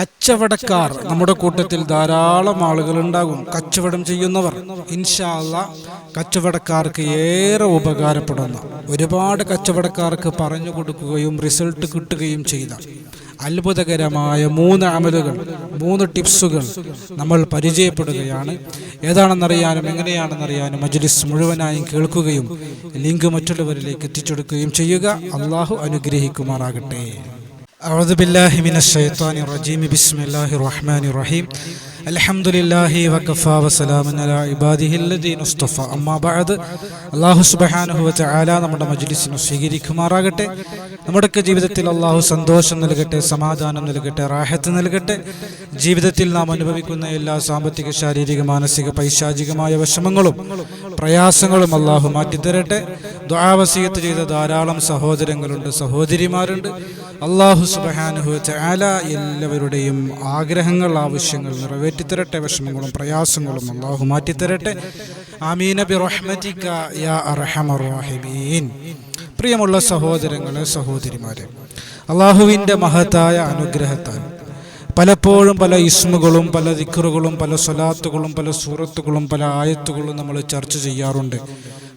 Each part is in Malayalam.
കച്ചവടക്കാർ നമ്മുടെ കൂട്ടത്തിൽ ധാരാളം ആളുകൾ ഉണ്ടാകും. കച്ചവടം ചെയ്യുന്നവർ. ഇൻഷാല്ല കച്ചവടക്കാർക്ക് ഏറെ ഉപകാരപ്പെടുന്ന. ഒരുപാട് കച്ചവടക്കാർക്ക് പറഞ്ഞു കൊടുക്കുകയും റിസൾട്ട് കിട്ടുകയും ചെയ്ത. അത്ഭുതകരമായ മൂന്ന് അമലുകൾ മൂന്ന് ടിപ്സുകൾ നമ്മൾ പരിചയപ്പെടുകയാണ്. ഏതാണെന്നറിയാനും എങ്ങനെയാണെന്നറിയാനും മജ്ലിസ് മുഴുവനായും കേൾക്കുകയും ലിങ്ക് മറ്റുള്ളവരിലേക്ക് എത്തിച്ചെടുക്കുകയും ചെയ്യുക. അള്ളാഹു അനുഗ്രഹിക്കുമാറാകട്ടെ. أعوذ بالله من الشيطان الرجيم بسم الله الرحمن الرحيم الحمد لله وكفى وسلام على عباده الذين اصطفى أما بعد അള്ളാഹു സുബഹാനഹു വതആല നമ്മുടെ മജ്ലിസിനെ സ്വീകരിക്കുമാറാകട്ടെ നമ്മുടെയൊക്കെ ജീവിതത്തിൽ അള്ളാഹു സന്തോഷം നൽകട്ടെ സമാധാനം നൽകട്ടെ റാഹത്ത് നൽകട്ടെ ജീവിതത്തിൽ നാം അനുഭവിക്കുന്ന എല്ലാ സാമ്പത്തിക ശാരീരിക മാനസിക പൈശാചികമായ വിഷമങ്ങളും പ്രയാസങ്ങളും അള്ളാഹു മാറ്റിത്തരട്ടെ ദ്വാവസീയത്ത് ചെയ്ത ധാരാളം സഹോദരങ്ങളുണ്ട് സഹോദരിമാരുണ്ട്. അള്ളാഹു സുബഹാനുഹു ചാല എല്ലാവരുടെയും ആഗ്രഹങ്ങൾ ആവശ്യങ്ങൾ നിറവേറ്റിത്തരട്ടെ വിഷമങ്ങളും പ്രയാസങ്ങളും അള്ളാഹു മാറ്റിത്തരട്ടെ. ആമീൻ. ബി റഹ്മതിക യാ അർഹമർ റഹീമീൻ. പ്രിയമുള്ള സഹോദരങ്ങളെ സഹോദരിമാരെ അള്ളാഹുവിന്റെ മഹത്തായ അനുഗ്രഹത്താൽ പലപ്പോഴും പല ഇസ്മുകളും പല ദിക്കറുകളും പല സ്വലാത്തുകളും പല സൂറത്തുകളും പല ആയത്തുകളും നമ്മൾ ചർച്ച ചെയ്യാറുണ്ട്.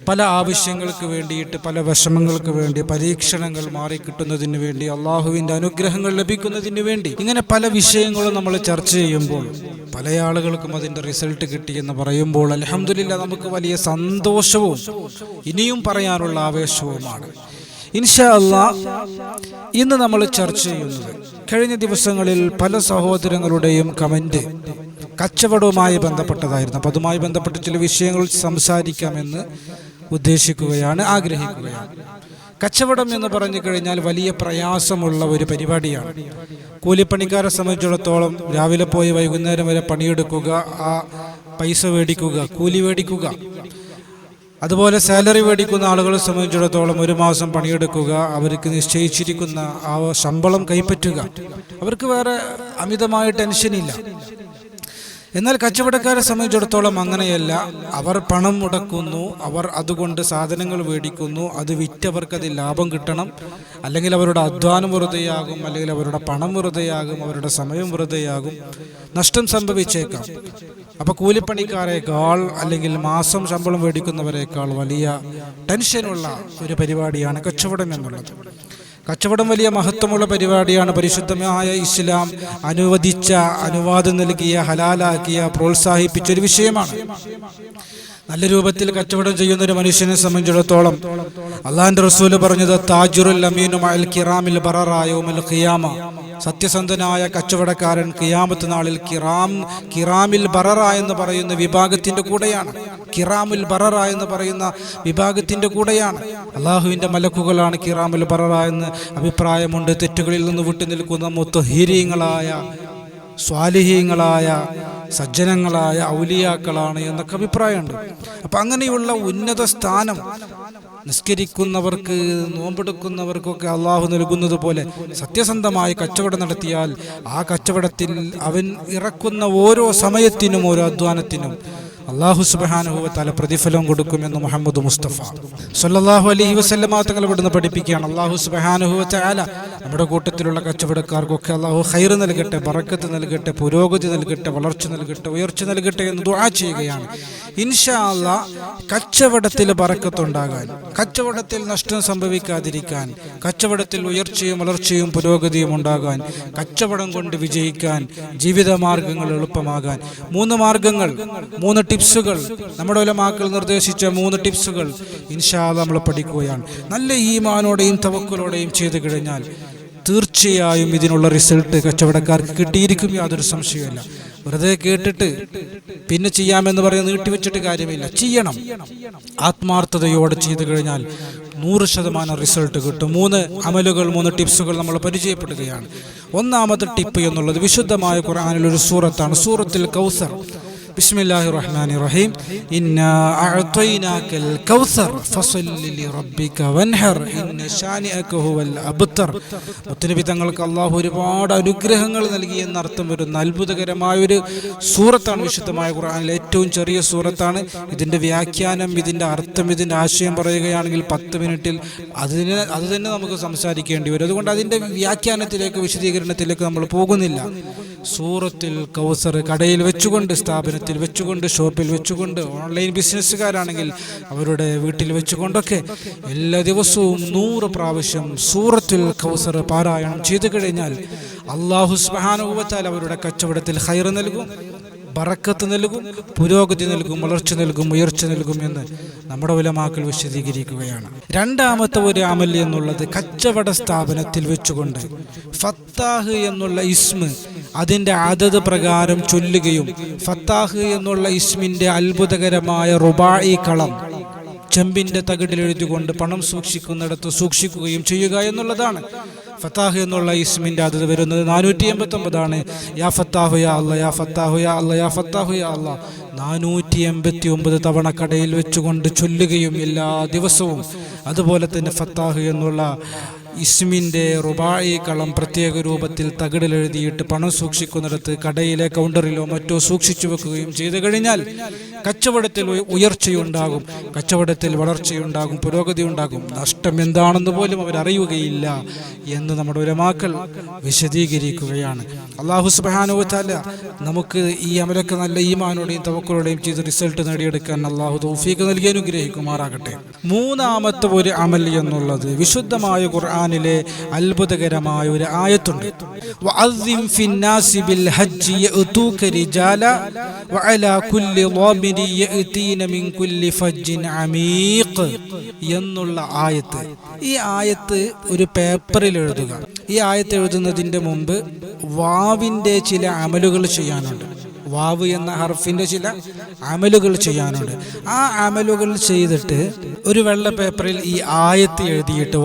പല ആവശ്യങ്ങൾക്ക് വേണ്ടിയിട്ട് പല വിഷമങ്ങൾക്ക് വേണ്ടി പരീക്ഷണങ്ങൾ മാറിക്കിട്ടുന്നതിന് വേണ്ടി അള്ളാഹുവിന്റെ അനുഗ്രഹങ്ങൾ ലഭിക്കുന്നതിന് വേണ്ടി ഇങ്ങനെ പല വിഷയങ്ങളും നമ്മൾ ചർച്ച ചെയ്യുമ്പോൾ പല ആളുകൾക്കും അതിന്റെ റിസൾട്ട് കിട്ടിയെന്ന് പറയുമ്പോൾ അലഹമില്ല നമുക്ക് വലിയ സന്തോഷവും ഇനിയും പറയാനുള്ള ആവേശവുമാണ്. ഇൻഷാ അല്ലാ ഇന്ന് നമ്മൾ ചർച്ച ചെയ്യുന്നത് കഴിഞ്ഞ ദിവസങ്ങളിൽ പല സഹോദരങ്ങളുടെയും കമന്റ് കച്ചവടവുമായി ബന്ധപ്പെട്ടതായിരുന്നു. അപ്പോൾ അതുമായി ബന്ധപ്പെട്ട ചില വിഷയങ്ങൾ സംസാരിക്കാമെന്ന് ഉദ്ദേശിക്കുകയാണ് ആഗ്രഹിക്കുകയാണ്. കച്ചവടം എന്ന് പറഞ്ഞു കഴിഞ്ഞാൽ വലിയ പ്രയാസമുള്ള ഒരു പരിപാടിയാണ്. കൂലിപ്പണിക്കാരെ സംബന്ധിച്ചിടത്തോളം രാവിലെ പോയി വൈകുന്നേരം വരെ പണിയെടുക്കുക ആ പൈസ മേടിക്കുക കൂലി മേടിക്കുക. അതുപോലെ സാലറി മേടിക്കുന്ന ആളുകളെ സംബന്ധിച്ചിടത്തോളം ഒരു മാസം പണിയെടുക്കുക അവർക്ക് നിശ്ചയിച്ചിരിക്കുന്ന ആ ശമ്പളം കൈപ്പറ്റുക. അവർക്ക് വേറെ അമിതമായ ടെൻഷനില്ല. എന്നാൽ കച്ചവടക്കാരെ സംബന്ധിച്ചിടത്തോളം അങ്ങനെയല്ല. അവർ പണം മുടക്കുന്നു അവർ അതുകൊണ്ട് സാധനങ്ങൾ മേടിക്കുന്നു അത് വിറ്റവർക്ക് അതിൽ ലാഭം കിട്ടണം. അല്ലെങ്കിൽ അവരുടെ അധ്വാനം വെറുതെയാകും അല്ലെങ്കിൽ അവരുടെ പണം വെറുതെയാകും അവരുടെ സമയം വെറുതെയാകും. നഷ്ടം സംഭവിച്ചേക്കാം. അപ്പോൾ കൂലിപ്പണിക്കാരേക്കാൾ അല്ലെങ്കിൽ മാസം ശമ്പളം മേടിക്കുന്നവരെക്കാൾ വലിയ ടെൻഷനുള്ള ഒരു പരിപാടിയാണ് കച്ചവടം എന്നുള്ളത്. കച്ചവടം വലിയ മഹത്വമുള്ള പരിപാടിയാണ് പരിശുദ്ധമായ ഇസ്ലാം. അനുവദിച്ച അനുവാദം നൽകിയ ഹലാലാക്കിയ പ്രോത്സാഹിപ്പിച്ച ഒരു വിഷയമാണ്. നല്ല രൂപത്തിൽ കച്ചവടം ചെയ്യുന്ന ഒരു മനുഷ്യനെ സംബന്ധിച്ചിടത്തോളം അള്ളാഹിന്റെ റസൂൽ പറഞ്ഞത് താജുറുൽ അമീനും അൽ കിറാമിൽ ബററായോമൽ ഖിയാമ. സത്യസന്ധനായ കച്ചവടക്കാരൻ ഖിയാമത്ത് നാളിൽ കിറാം കിറാമിൽ ബററ എന്ന് പറയുന്ന വിഭാഗത്തിന്റെ കൂടെയാണ്. കിറാമുൽ ബററ എന്ന് പറയുന്ന വിഭാഗത്തിന്റെ കൂടെയാണ്. അള്ളാഹുവിന്റെ മലക്കുകളാണ് കിറാമുൽ ബററ എന്ന് അഭിപ്രായമുണ്ട്. തെറ്റുകളിൽ നിന്ന് വിട്ടു നിൽക്കുന്ന മുത്തഹീരീങ്ങളായ സ്വാലിഹീങ്ങളായ സജ്ജനങ്ങളായ ഔലിയാക്കളാണ് എന്നൊക്കെ അഭിപ്രായമുണ്ട്. അപ്പം അങ്ങനെയുള്ള ഉന്നത സ്ഥാനം നിസ്കരിക്കുന്നവർക്ക് നോമ്പെടുക്കുന്നവർക്കൊക്കെ അള്ളാഹു നൽകുന്നത് പോലെ സത്യസന്ധമായി കച്ചവടം നടത്തിയാൽ ആ കച്ചവടത്തിൽ അവൻ ഇറക്കുന്ന ഓരോ സമയത്തിനും ഓരോ അധ്വാനത്തിനും അള്ളാഹു സുബാനുഹുവ തല പ്രതിഫലം കൊടുക്കുമെന്ന് മുഹമ്മദ് മുസ്തഫ സല്ലല്ലാഹു അലൈഹി വസല്ലമ തങ്ങൾ ഇവിടുന്ന് പഠിപ്പിക്കുകയാണ്. അള്ളാഹു സുബാനുഹുവ ചാല നമ്മുടെ കൂട്ടത്തിലുള്ള കച്ചവടക്കാർക്കൊക്കെ അള്ളാഹു ഹൈർ നൽകട്ടെ ബറക്കത്ത് നൽകട്ടെ പുരോഗതി നൽകട്ടെ വളർച്ച നൽകട്ടെ ഉയർച്ച നൽകട്ടെ എന്ന് ദുആ ചെയ്യുകയാണ്. ഇൻഷാ അല്ലാ കച്ചവടത്തിൽ ബറക്കത്തുണ്ടാകാൻ കച്ചവടത്തിൽ നഷ്ടം സംഭവിക്കാതിരിക്കാൻ കച്ചവടത്തിൽ ഉയർച്ചയും വളർച്ചയും പുരോഗതിയും ഉണ്ടാകാൻ കച്ചവടം കൊണ്ട് വിജയിക്കാൻ ജീവിത മാർഗങ്ങൾ എളുപ്പമാകാൻ മൂന്ന് മാർഗങ്ങൾ മൂന്ന് ടിപ്സുകൾ നമ്മുടെ ഉലമാക്കൾ നിർദ്ദേശിച്ച മൂന്ന് ടിപ്സുകൾ ഇൻഷാ നമ്മൾ പഠിക്കുകയാണ്. നല്ല ഈമാനോടെയും തവക്കലോടെയും ചെയ്തു കഴിഞ്ഞാൽ തീർച്ചയായും ഇതിനുള്ള റിസൾട്ട് കച്ചവടക്കാർക്ക് കിട്ടിയിരിക്കും യാതൊരു സംശയമില്ല വെറുതെ കേട്ടിട്ട് പിന്നെ ചെയ്യാമെന്ന് പറഞ്ഞ് നീട്ടിവെച്ചിട്ട് കാര്യമില്ല. ചെയ്യണം. ആത്മാർത്ഥതയോടെ ചെയ്തു കഴിഞ്ഞാൽ നൂറ് ശതമാനം റിസൾട്ട് കിട്ടും. മൂന്ന് അമലുകൾ മൂന്ന് ടിപ്സുകൾ നമ്മൾ പരിചയപ്പെടുകയാണ്. ഒന്നാമത്തെ ടിപ്പ് എന്നുള്ളത് വിശുദ്ധമായ ഖുർആനിൽ ഒരു സൂറത്താണ്. സൂറത്തിൽ കൗസർ. ബിസ്മില്ലാഹിർ റഹ്മാനി റഹീം ഇന്നാ കൗസർ ലിറബ്ബിക വൻഹർ ഇന്ന ഹുവൽ അബ്തർ. മുത്തനബി തങ്ങൾക്ക് അള്ളാഹു ഒരുപാട് അനുഗ്രഹങ്ങൾ നൽകി എന്നർത്ഥം വരുന്ന അത്ഭുതകരമായ ഒരു സൂറത്താണ് വിശുദ്ധമായ ഖുർആനിലെ ഏറ്റവും ചെറിയ സൂറത്താണ്. ഇതിന്റെ വ്യാഖ്യാനം ഇതിന്റെ അർത്ഥം ഇതിന്റെ ആശയം പറയുകയാണെങ്കിൽ പത്ത് മിനിറ്റിൽ അതിന് അത് തന്നെ നമുക്ക് സംസാരിക്കേണ്ടി വരും. അതുകൊണ്ട് അതിന്റെ വ്യാഖ്യാനത്തിലേക്ക് വിശദീകരണത്തിലേക്ക് നമ്മൾ പോകുന്നില്ല. സൂറത്തിൽ കൗസർ കടയിൽ വെച്ചുകൊണ്ട് സ്ഥാപനത്തിൽ വെച്ചുകൊണ്ട് ഷോപ്പിൽ വെച്ചുകൊണ്ട് ഓൺലൈൻ ബിസിനസ്സുകാരാണെങ്കിൽ അവരുടെ വീട്ടിൽ വെച്ചുകൊണ്ടൊക്കെ എല്ലാ ദിവസവും നൂറ് പ്രാവശ്യം സൂറത്തിൽ കൗസർ പാരായണം ചെയ്തു കഴിഞ്ഞാൽ അള്ളാഹു സ്മഹാനുഭവത്താൽ അവരുടെ കച്ചവടത്തിൽ ഹൈർ നൽകും. ബറക്കത്ത് നൽകും പുരോഗതി നൽകും വളർച്ച നൽകും ഉയർച്ച നൽകും എന്ന് നമ്മുടെ ഉലമാക്കൾ വിശദീകരിക്കുകയാണ്. രണ്ടാമത്തെ ഒരു അമൽ എന്നുള്ളത് കച്ചവട സ്ഥാപനത്തിൽ വെച്ചുകൊണ്ട് ഫത്താഹ് എന്നുള്ള ഇസ്മ് അതിന്റെ അതത് പ്രകാരം ചൊല്ലുകയും ഫത്താഹ് എന്നുള്ള ഇസ്മിന്റെ അത്ഭുതകരമായ റുബായി കളം ചെമ്പിന്റെ തകിടിൽ എഴുതിക്കൊണ്ട് പണം സൂക്ഷിക്കുന്നിടത്ത് സൂക്ഷിക്കുകയും ചെയ്യുക എന്നുള്ളതാണ്. ഫത്താഹ് എന്നുള്ള ഇസ്മിന്റെ അത് വരുന്നത് നാനൂറ്റി എൺപത്തി ഒമ്പതാണ് യാ ഫത്താഹു യാ അല്ല യാ ഫത്താഹു യാ അല്ല യാ ഫത്താഹു യാ അല്ല. നാനൂറ്റി എൺപത്തി ഒമ്പത് തവണ കടയിൽ വെച്ചുകൊണ്ട് ചൊല്ലുകയും എല്ലാ ദിവസവും അതുപോലെ തന്നെ ഫത്താഹ് എന്നുള്ള ഇസ്മിന്റെ റുബായി കളം പ്രത്യേക രൂപത്തിൽ തകിടിലെഴുതിയിട്ട് പണം സൂക്ഷിക്കുന്നിടത്ത് കടയിലെ കൗണ്ടറിലോ മറ്റോ സൂക്ഷിച്ചു വെക്കുകയും ചെയ്തു കഴിഞ്ഞാൽ കച്ചവടത്തിൽ ഉയർച്ചയുണ്ടാകും. കച്ചവടത്തിൽ വളർച്ചയുണ്ടാകും പുരോഗതി ഉണ്ടാകും നഷ്ടം എന്താണെന്ന് പോലും അവരറിയുകയില്ല എന്ന് നമ്മുടെ ഉലമാക്കൾ വിശദീകരിക്കുകയാണ്. അള്ളാഹു സുബാനുവച്ചാല നമുക്ക് ഈ അമലൊക്കെ നല്ല ഈമാനോടെയും തവക്കളോടെയും ചെയ്ത് റിസൾട്ട് നേടിയെടുക്കാൻ അള്ളാഹു തൗഫീഖ് നൽകി അനുഗ്രഹിക്കുമാറാകട്ടെ. മൂന്നാമത്തെ ഒരു അമൽ എന്നുള്ളത് വിശുദ്ധമായ ഖുർആനിലെ അത്ഭുതകരമായ ഒരു ആയത്തുണ്ട്. എന്നുള്ള ആയത്ത്. ഈ ആയത്ത് ഒരു പേപ്പറിൽ എഴുതുക. ഈ ആയത്ത് എഴുതുന്നതിന്റെ മുമ്പ് വാവിന്റെ ചില അമലുകൾ ചെയ്യാനുണ്ട്. വാവ് എന്ന ഹർഫിന്റെ ചില അമലുകൾ ചെയ്യാനുണ്ട്. ആ അമലുകൾ ചെയ്തിട്ട് ഒരു വെള്ള പേപ്പറിൽ ഈ ആയത്ത് എഴുതിയിട്ട്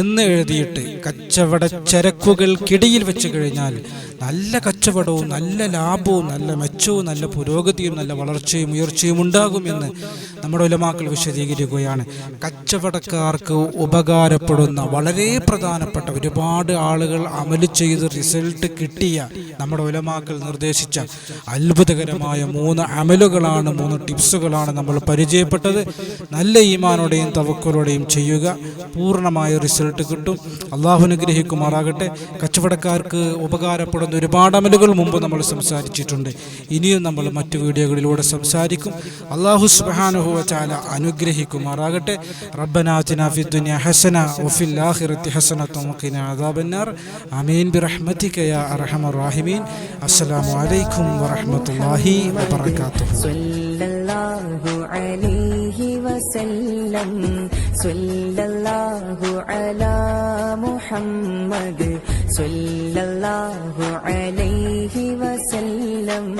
എന്ന് എഴുതിയിട്ട് കച്ചവട ചരക്കുകൾക്കിടയിൽ വെച്ച് കഴിഞ്ഞാൽ നല്ല കച്ചവടവും നല്ല ലാഭവും നല്ല മെച്ചവും നല്ല പുരോഗതിയും നല്ല വളർച്ചയും ഉയർച്ചയും ഉണ്ടാകുമെന്ന് നമ്മുടെ ഉലമാക്കൾ വിശദീകരിക്കുകയാണ്. കച്ചവടക്കാർക്ക് ഉപകാരപ്പെടുന്ന വളരെ പ്രധാനപ്പെട്ട ഒരുപാട് ആളുകൾ അമൽ ചെയ്ത് റിസൾട്ട് കിട്ടിയ നമ്മുടെ ഉലമാക്കൾ നിർദ്ദേശിച്ച അത്ഭുതകരമായ മൂന്ന് അമലുകളാണ് മൂന്ന് ടിപ്സുകളാണ് നമ്മൾ പരിചയപ്പെട്ടത്. നല്ല ഈമാനോടെയും തവക്കലോടെയും ചെയ്യുക. പൂർണമായ റിസൾട്ട് കിട്ടും. അള്ളാഹു അനുഗ്രഹിക്കുമാറാകട്ടെ. കച്ചവടക്കാർക്ക് ഉപകാരപ്പെടുന്ന ഒരുപാട് അമലുകൾ മുമ്പ് നമ്മൾ സംസാരിച്ചിട്ടുണ്ട്. ഇനിയും നമ്മൾ മറ്റു വീഡിയോകളിലൂടെ സംസാരിക്കും. അള്ളാഹു സുബാനുഹുവ ചാല അനുഗ്രഹിക്കുമാറാകട്ടെ. റബ്ബനാത്തിന ഫിദ്ദുനിയ ഹസന വഫിൽ ആഖിറത്തി ഹസന തുമഖിന അദാബന്നാർ. ബിറഹ്മതിക യാ അർഹമർ അസ്സലാമു അലൈക്കും വറഹ്മത്തുള്ളാഹി വബറകാതുഹു. അലൈഹി വസല്ലം. അലാ محمد صلی اللہ علیہ وسلم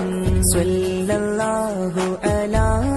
صلی اللہ علیہ